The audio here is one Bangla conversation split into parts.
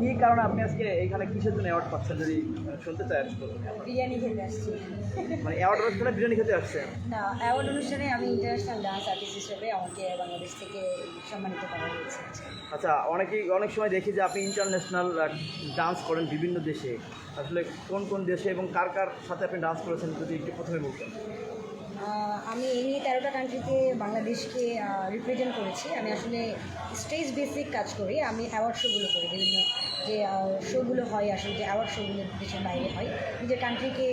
কি কারণে আপনি আজকে এখানে কিসের জন্য অ্যাওয়ার্ড পাচ্ছেন? যদি শুনতে চাই। বিরিয়ানি খেতে আসছি। মানে অ্যাওয়ার্ড অনুষ্ঠানে বিরিয়ানি খেতে আসছেন? না অ্যাওয়ার্ড অনুষ্ঠানে আমি ইন্টারন্যাশনাল ডান্স আর্টিস্ট হিসেবে আমাকে বাংলাদেশ থেকে সম্মানিত করা হয়েছে আচ্ছা অনেকেই অনেক সময় দেখি যে আপনি ইন্টারন্যাশনাল ডান্স করেন বিভিন্ন দেশে। আসলে কোন কোন দেশে এবং কার কার সাথে আপনি ডান্স করেছেন? যদি একটু প্রথমে বলতেন। আমি এই তেরোটা কান্ট্রিতে বাংলাদেশকে রিপ্রেজেন্ট করেছি। আমি আসলে স্টেজ বেসিক কাজ করি। আমি অ্যাওয়ার্ড শোগুলো করি বিভিন্ন যে শোগুলো হয়, আসলে যে অ্যাওয়ার্ড শোগুলো দেশের বাইরে হয় নিজের কান্ট্রিকে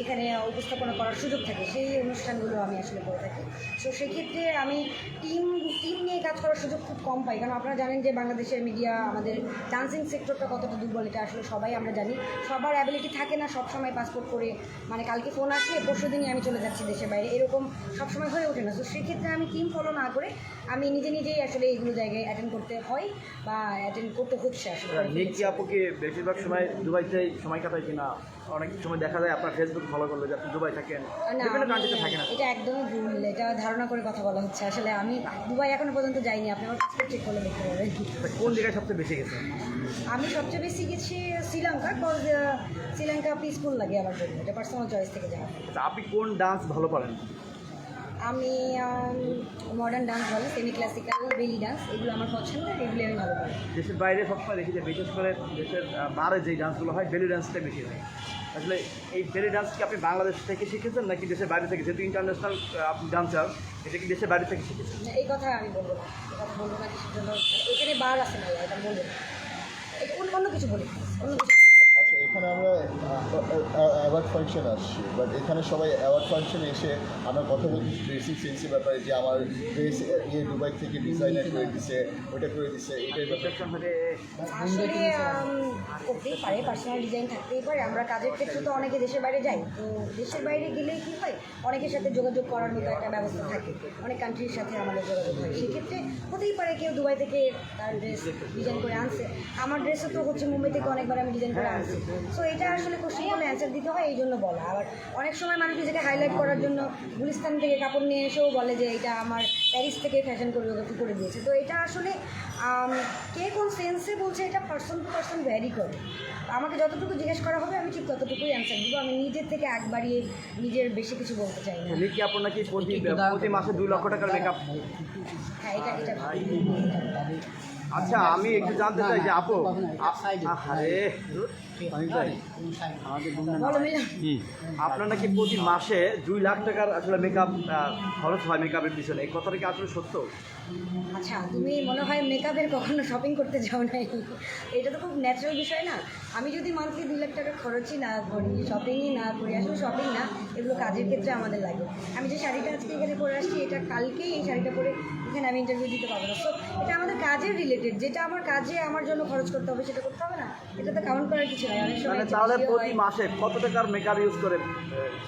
এখানে উপস্থাপনা করার সুযোগ থাকে, সেই অনুষ্ঠানগুলো আমি আসলে করে থাকি। সো সেক্ষেত্রে আমি টিম টিম নিয়ে কাজ করার সুযোগ খুব কম পাই, কারণ আপনারা জানেন যে বাংলাদেশের মিডিয়া আমাদের ডান্সিং সেক্টরটা কতটা দুর্বল, এটা আসলে সবাই আমরা জানি। সবার অ্যাবিলিটি থাকে না সব সময় পাসপোর্ট করে মানে কালকে ফোন আসলে পরশু দিনই আমি চলে যাচ্ছি দেশের বাইরে, এরকম সবসময় হয়ে ওঠে না। তো সেক্ষেত্রে আমি টিম ফলো না করে, আমি নিজে নিজেই আসলে এইগুলো জায়গায় অ্যাটেন্ড করতে হয় বা অ্যাটেন্ড করতে হচ্ছে আসলে। কি আপু কি বেশিরভাগ সময় দুবাইতে সময় কাটায় কিনা? অনেক সময় দেখা যায় আপনার ফেসবুক ফলো করলে যে আপনি দুবাই থাকেন। বিভিন্ন কান্ট্রিতে থাকেন। এটা একদমই ভুল এটা ধারণা করে কথা বলা হচ্ছে। আসলে আমি দুবাই এখনও পর্যন্ত যাইনি। আপনি আমার পাসপোর্ট চেক করলে দেখতে পাবেন কোন জায়গায় সবচেয়ে বেশি গেছেন আমি সবচেয়ে বেশি গেছি শ্রীলঙ্কা কজ শ্রীলঙ্কা পিসফুল লাগে আমার জন্য। এটা পার্সোনাল চয়েস থেকে যাওয়া। আপনি কোন ডান্স ভালো পারেন? আমি মডার্ন ডান্স ভালো সেমি ক্লাসিক্যাল বেলি ডান্স এগুলো আমার পছন্দ এগুলো আমি ভালো পারি। দেশের বাইরে সবসময় দেখি যে বিশেষ করে দেশের বারে যে ডান্সগুলো হয় বেলি ডান্সটা বেশি হয়। আসলে এই বেলি ডান্স কি আপনি বাংলাদেশ থেকে শিখেছেন নাকি দেশের বাইরে থেকে? যেহেতু ইন্টারন্যাশনাল আপনি ডান্সার এটা কি দেশের বাইরে থেকে শিখেছেন? না, এই কথা আমি বলব না এই কথা বলব না কিছুর জন্য এখানে বার আছে না এটা বলব না। অন্য- কিছু বলি অন্য কিছু বলি। এখানে আমরা অ্যাওয়ার্ড ফাংশন আসছি বাট এখানে সবাই অ্যাওয়ার্ড ফাংশনে এসে আমরা কথা বলছি ড্রেসিং সেন্সের ব্যাপারে যে আমার ড্রেস ইয়ে দুবাই থেকে ডিজাইনার করে দিছে ওটা করে দিছে ব্যাপারে। আসলে করতেই পারে পার্সোনাল ডিজাইন থাকতেই পারে আমরা কাজের ক্ষেত্রে তো অনেকে দেশের বাইরে যাই তো দেশের বাইরে গেলেই কী হয় অনেকের সাথে যোগাযোগ করার মতো একটা ব্যবস্থা থাকে অনেক কান্ট্রির সাথে আমাদের যোগাযোগ হয় সেক্ষেত্রে হতেই পারে কেউ দুবাই থেকে তার ড্রেস ডিজাইন করে আনছে আমার ড্রেসও তো হচ্ছে মুম্বাই থেকে অনেকবার আমি ডিজাইন করে আনছি সো এটা আসলে কোশ্চেন করলে অ্যান্সার দিতে হয় এই জন্য বলা। আবার অনেক সময় মানুষ নিজেকে হাইলাইট করার জন্য গুলিস্তান থেকে কাপড় নিয়ে এসেও বলে যে এটা আমার প্যারিস থেকে ফ্যাশন কোরিওগ্রাফি করে দিয়েছে? তো এটা আসলে কে কোন সেন্সে বলছে এটা পার্সন টু পার্সন ভ্যারি করে। আমাকে যতটুকু জিজ্ঞেস করা হবে আমি ঠিক ততটুকুই অ্যান্সার দিব। আমি নিজের থেকে বাড়িয়ে নিজের বেশি কিছু বলতে চাই না। আপনার প্রতি প্রতি মাসে দুই লক্ষ টাকার মেকআপ হ্যাঁ এটা এটা আচ্ছা আমি একটু জানতে চাই যে আপু আরে মিলাম আপনার নাকি প্রতি মাসে দুই লাখ টাকার আসলে মেকআপ খরচ হয় মেকআপের পিছনে। এই কথাটা কি আসলে সত্য? আচ্ছা তুমি মনে হয় মেকআপের কখনো শপিং করতে যাও নাই। এটা তো খুব ন্যাচারাল বিষয় না। আমি যদি মান্থলি দুই লাখ টাকা খরচই না করি শপিংই না করি আসলে শপিং না এগুলো কাজের ক্ষেত্রে আমাদের লাগে। আমি যে শাড়িটা আজকে এখানে পরে আসছি এটা কালকেই এই শাড়িটা পরে এখানে আমি ইন্টারভিউ দিতে পারব না। সো এটা আমাদের কাজের রিলেটেড যেটা আমার কাজে আমার জন্য খরচ করতে হবে সেটা করতে হবে না। এটা তো কাউন্ট করার কিছু নয় অনেক সময় মানে তাহলে প্রতি মাসে কত টাকার মেকআপ ইউজ করে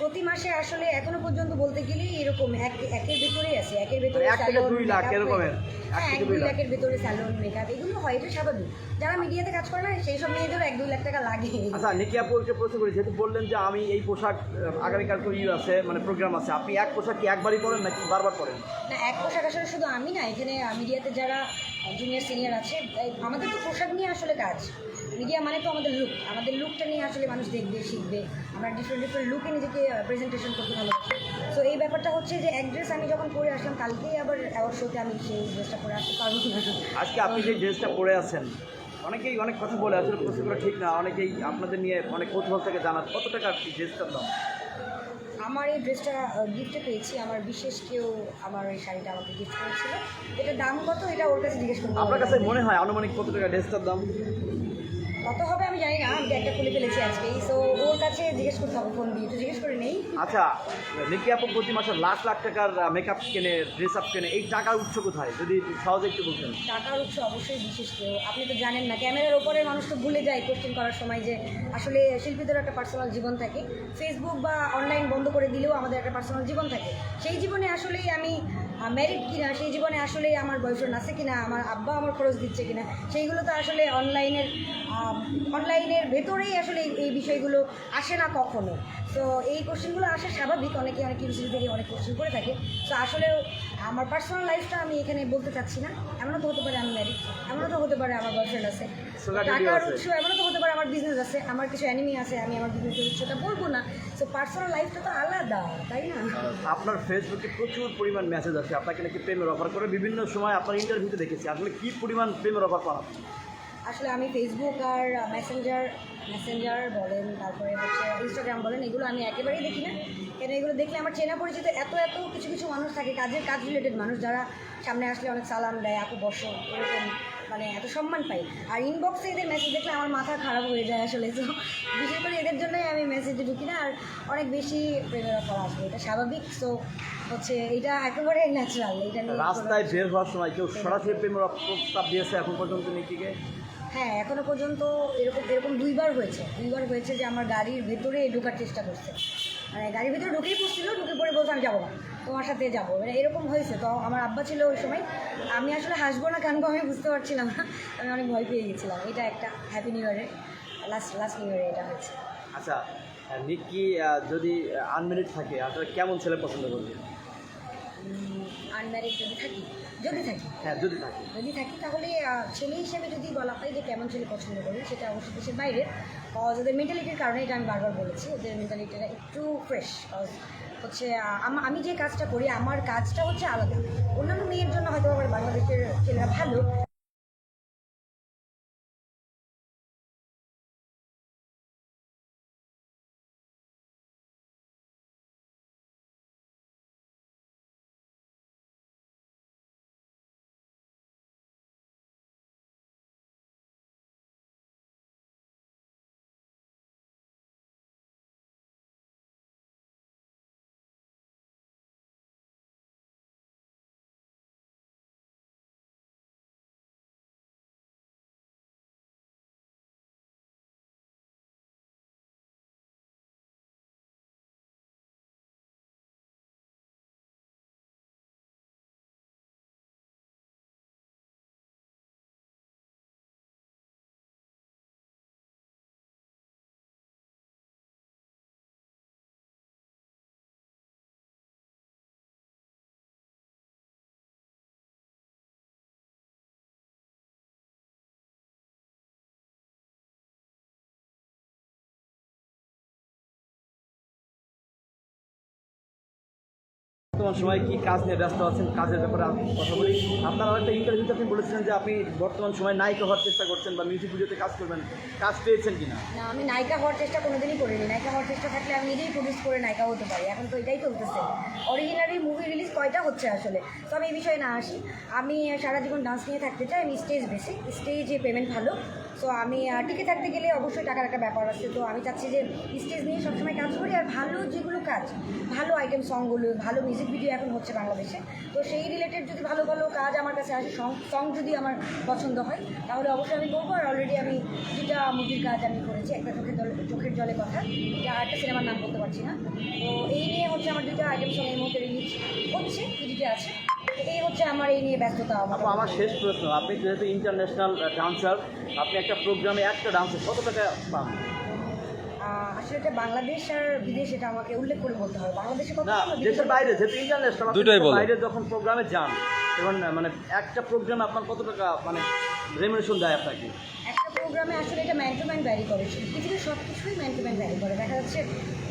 প্রতি মাসে আসলে এখনও পর্যন্ত বলতে গেলেই এরকম এক একের ভেতরেই আছে। একের ভেতরে মানে এক থেকে দুই লাখ এরকমের? হ্যাঁ এক দুই লাখের ভেতরে স্যালন মেকআপ এগুলো হয় এটা স্বাভাবিক। যারা মিডিয়াতে কাজ করে না সেই সব মেয়েদেরও এক দুই লাখ টাকা লাগে। আচ্ছা নিকি আপু প্রশ্ন করি যেহেতু বললেন যে আমি এই পোশাক আহ, আগামীকাল তো ইউ আছে মানে প্রোগ্রাম আছে আপনি এক পোশাক কি একবারই পরেন নাকি বারবার পরেন? না এক পোশাক আসলে শুধু আমি না এখানে মিডিয়াতে যারা জুনিয়র সিনিয়র আছে আমাদের তো পোশাক নিয়ে আসলে কাজ। মিডিয়া মানে তো আমাদের লুক আমাদের লুকটা নিয়ে আসলে মানুষ দেখবে শিখবে। আমরা ডিফারেন্ট ডিফারেন্ট লুকে নিজেকে প্রেজেন্টেশন করতে ভালোবাসি। সো এই ব্যাপারটা হচ্ছে যে এক ড্রেস আমি যখন পরে আসলাম কালকেই আবার অ্যাওয়ার্ড শোতে আমি সেই ড্রেসটা পরে আসতে পারব আজকে আপনি যে ড্রেসটা পরে আছেন অনেকেই অনেক কথা বলে আসলে প্রশ্ন করা ঠিক না। অনেকেই আপনাদের নিয়ে অনেক কৌতূহল থেকে জানার কত টাকা ড্রেসটার দাম? আমার এই ড্রেসটা গিফটে পেয়েছি। আমার বিশেষ কেউ আমার এই শাড়িটা আমাকে গিফট করেছিল। এটা দাম কত? এটা ওর কাছে জিজ্ঞেস করব। আপনার কাছে মনে হয় আনুমানিক কত টাকা ড্রেসটার দাম? জানি না আমি একটা খুলে ফেলেছি আজকেই সো ওর কাছে জিজ্ঞেস করতে হবে ফোন দিয়ে একটু জিজ্ঞেস করে নেই। আচ্ছা আপু প্রতি মাসে লাখ লাখ টাকার মেকআপ কেনে ড্রেস আপ কেনে এই টাকার উৎস কোথায়? যদি সহজে একটু বলতেন। টাকার উৎস অবশ্যই বিশেষ কেউ আপনি তো জানেন না ক্যামেরার ওপরে মানুষ তো ভুলে যায় কোশ্চেন করার সময় যে আসলে শিল্পীদের একটা পার্সোনাল জীবন থাকে। ফেসবুক বা অনলাইন বন্ধ করে দিলেও আমাদের একটা পার্সোনাল জীবন থাকে। সেই জীবনে আসলেই আমি ম্যারিড কিনা সেই জীবনে আসলেই আমার বয়ফ্রেন্ড আছে কিনা আমার আব্বা আমার খরচ দিচ্ছে কিনা সেইগুলো তো আসলে অনলাইনের অনলাইনের ভেতরেই আসলে এই বিষয়গুলো আসে না কখনো। তো এই কোশ্চেনগুলো আসা স্বাভাবিক। অনেকে অনেক ইউনিভার্সিটি থেকে অনেক কোশ্চেন করে থাকে। তো আসলে আমার পার্সোনাল লাইফটা আমি এখানে বলতে চাচ্ছি না। এমনও তো হতে পারে আমি ম্যারিড এমনও তো হতে পারে আমার বয়ফ্রেন্ড আছে। টাকার উৎস এমনও তো হতে পারে আমার বিজনেস আছে। আমার কিছু অ্যানিমি আছে আমি আমার বিজনেসের উৎসটা বলব না। তো পার্সোনাল লাইফটা তো আলাদা তাই না? আপনার ফেসবুকে প্রচুর পরিমাণ মেসেজ আছে আপনাকে নাকি প্রেমের অফার করে বিভিন্ন সময় আপনার ইন্টারভিউতে দেখেছি। আসলে কি পরিমাণ প্রেমের অফার পান আপনি? আসলে আমি ফেসবুক আর মেসেঞ্জার মেসেঞ্জার বলেন তারপরে হচ্ছে ইনস্টাগ্রাম বলেন এগুলো আমি একেবারেই দেখি না। কেন এগুলো দেখলে আমার চেনা পরিচিত এত এত কিছু কিছু মানুষ থাকে কাজের কাজ রিলেটেড মানুষ যারা সামনে আসলে অনেক সালাম দেয় আপু বসো। এরকম মানে এত সম্মান পাই। আর ইনবক্সে এদের মেসেজ দেখলে আমার মাথা খারাপ হয়ে যায় আসলে তো বিশেষ করে এদের জন্যই আমি মেসেজে ঢুকি না। আর অনেক বেশি প্রেমের অফার আসবে এটা স্বাভাবিক। সো হচ্ছে এটা একেবারে ন্যাচারাল এটা রাস্তায় বের হওয়ার সময় কেউ সরাসরি প্রেমের প্রস্তাব দিয়েছে এখন পর্যন্ত নিকিকে? হ্যাঁ এখনও পর্যন্ত এরকম এরকম দুইবার হয়েছে। দুইবার হয়েছে যে আমার গাড়ির ভেতরে ঢোকার চেষ্টা করছে। মানে গাড়ির ভেতরে ঢুকেই পড়ছিল ঢুকে পড়ে বলছে আমি যাব না। তোমার সাথে যাব। মানে এরকম হয়েছে। তো আমার আব্বা ছিল ওই সময়। আমি আসলে হাসবো না কানবো আমি বুঝতে পারছিলাম না। আমি অনেক ভয় পেয়ে গেছিলাম। এটা একটা হ্যাপি নিউ ইয়ারে লাস্ট লাস্ট নিউ ইয়ারে এটা হয়েছে। আচ্ছা নিকি যদি আনমেরিড থাকে আসলে কেমন ছেলে পছন্দ করবে আনম্যারিড যদি থাকি? যদি থাকি। হ্যাঁ যদি থাকে। যদি থাকি তাহলে ছেলে হিসেবে যদি বলা হয় যে কেমন ছেলে পছন্দ করি সেটা অবশ্যই দেশের বাইরে। কজ ওদের মেন্টালিটির কারণে এটা আমি বারবার বলেছি ওদের মেন্টালিটিটা একটু ফ্রেশ কজ হচ্ছে আমি যে কাজটা করি আমার কাজটা হচ্ছে আলাদা। অন্যান্য মেয়ের জন্য হয়তো আমার বাংলাদেশের ছেলেরা ভালো। বর্তমান সময় কি কাজ নিয়ে ব্যস্ত আছেন? কাজের ব্যাপারে কথা বলি। আপনার একটা ইন্টারভিউতে আপনি বলেছিলেন যে আপনি বর্তমান সময় নায়িকা হওয়ার চেষ্টা করছেন বা মিউজিক ভিডিওতে কাজ করবেন। কাজ পেয়েছেন কিনা? না, আমি নায়িকা হওয়ার চেষ্টা কোনোদিনই করিনি। নায়িকা হওয়ার চেষ্টা থাকলে আমি নিজেই প্রডিউস করে নায়িকা হতে পারি। এখন তো এটাই চলতেছে। অরিজিনালি মুভি রিলিজ কয়টা হচ্ছে আসলে? তো আমি এই বিষয়ে না আসি। আমি সারা জীবন ডান্স নিয়ে থাকতে চাই, আমি স্টেজ বেসিক স্টেজে পেমেন্ট ভালো। সো আমি টিকে থাকতে গেলে অবশ্যই টাকার একটা ব্যাপার আছে। তো আমি চাচ্ছি যে স্টেজ নিয়ে সবসময় কাজ করি আর ভালো যেগুলো কাজ, ভালো আইটেম সংগুলো ভালো মিউজিক ভিডিও এখন হচ্ছে বাংলাদেশে। তো সেই রিলেটেড যদি ভালো ভালো কাজ আমার কাছে আসে সং সং যদি আমার পছন্দ হয়, তাহলে অবশ্যই আমি করব। আর অলরেডি আমি দুটা মুভির কাজ আমি করেছি, একটা চোখের জলে চোখের জলে কথা, এটা একটা সিনেমার নাম বলতে পারছি না। তো এই নিয়ে হচ্ছে আমার দুটা আইটেম সং এই মুহূর্তে রিলিজ হচ্ছে টিভিতে আছে। তো এই হচ্ছে আমার এই নিয়ে ব্যস্ততা আমার আপু আমার শেষ প্রশ্ন। আপনি যেহেতু ইন্টারন্যাশনাল ডান্সার আপনি একটা প্রোগ্রামে একটা ডান্সে কত টাকা পান? আসলে এটা বাংলাদেশ আর বিদেশ এটা আমাকে উল্লেখ করে বলতে হবে। বাংলাদেশে কত দেশের বাইরে যেহেতু ইন্টারন্যাশনাল দুটোই বাইরে যখন প্রোগ্রামে যান এবং মানে একটা প্রোগ্রামে আপনার কত টাকা মানে রেমুনেশন দেয় আপনাকে? একটা প্রোগ্রামে আসলে এটা ম্যান টু ম্যান ভ্যারি করে। পৃথিবীর সব কিছুই ম্যান টু ম্যান ভ্যারি করে। দেখা যাচ্ছে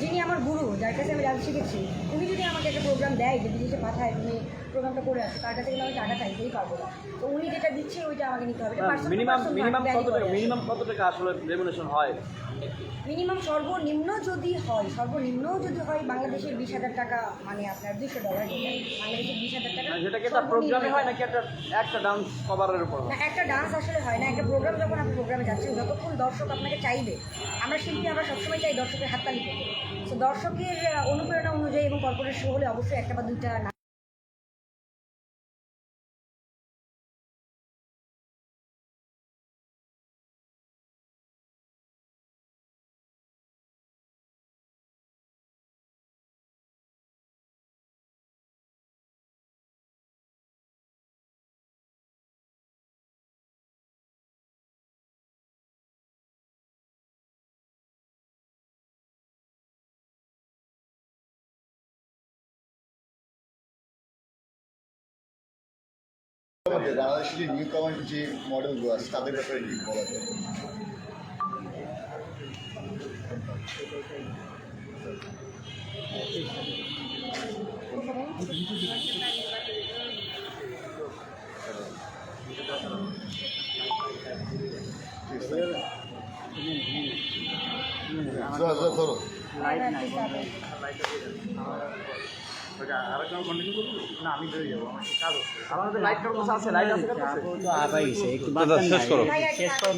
যিনি আমার গুরু যার কাছে আমি ডান্স শিখেছি উনি যদি একটা প্রোগ্রাম দেয় যে বিদেশে পাঠায় তুমি প্রোগ্রামটা করে আসো তার কাছে কিন্তু আমি টাকা চাইতেই পারব না। তো উনি যেটা দিচ্ছে ওইটা আমাকে নিতে হবে। মিনিমাম মিনিমাম কত টাকা মিনিমাম কত টাকা আসলে রেমুনেশন হয়? মিনিমাম সর্বনিম্ন যদি হয় সর্বনিম্ন যদি হয় বাংলাদেশের বিশ হাজার টাকা মানে আপনার দুশো ডলার বাংলাদেশের বিশ হাজার টাকা যেটা কি একটা প্রোগ্রামে হয় নাকি একটা একটা ডান্স কভারের উপর? না একটা ডান্স আসলে হয় না একটা প্রোগ্রাম যখন আপনি প্রোগ্রামে যাচ্ছেন যতক্ষণ দর্শক আপনাকে চাইবে আমরা শিল্পী আমরা সবসময় চাই দর্শকের হাততালি পেতে। তো দর্শকের অনুপ্রেরণা অনুযায়ী এবং কর্পোরেট শো হলে অবশ্যই একটা বা দুইটা আমাদের বাংলাদেশের যে নিউ কামার যে মডেলগুলো আছে তাদের ব্যাপারে কি বলা যায়? ধরো। লাইট নাই ওটা আর কন্টিনিউ করব? না আমি বেরিয়ে যাব আমার কাজ আছে। আমাদের লাইট আছে লাইট আছে কার শেষ করো। শেষ করে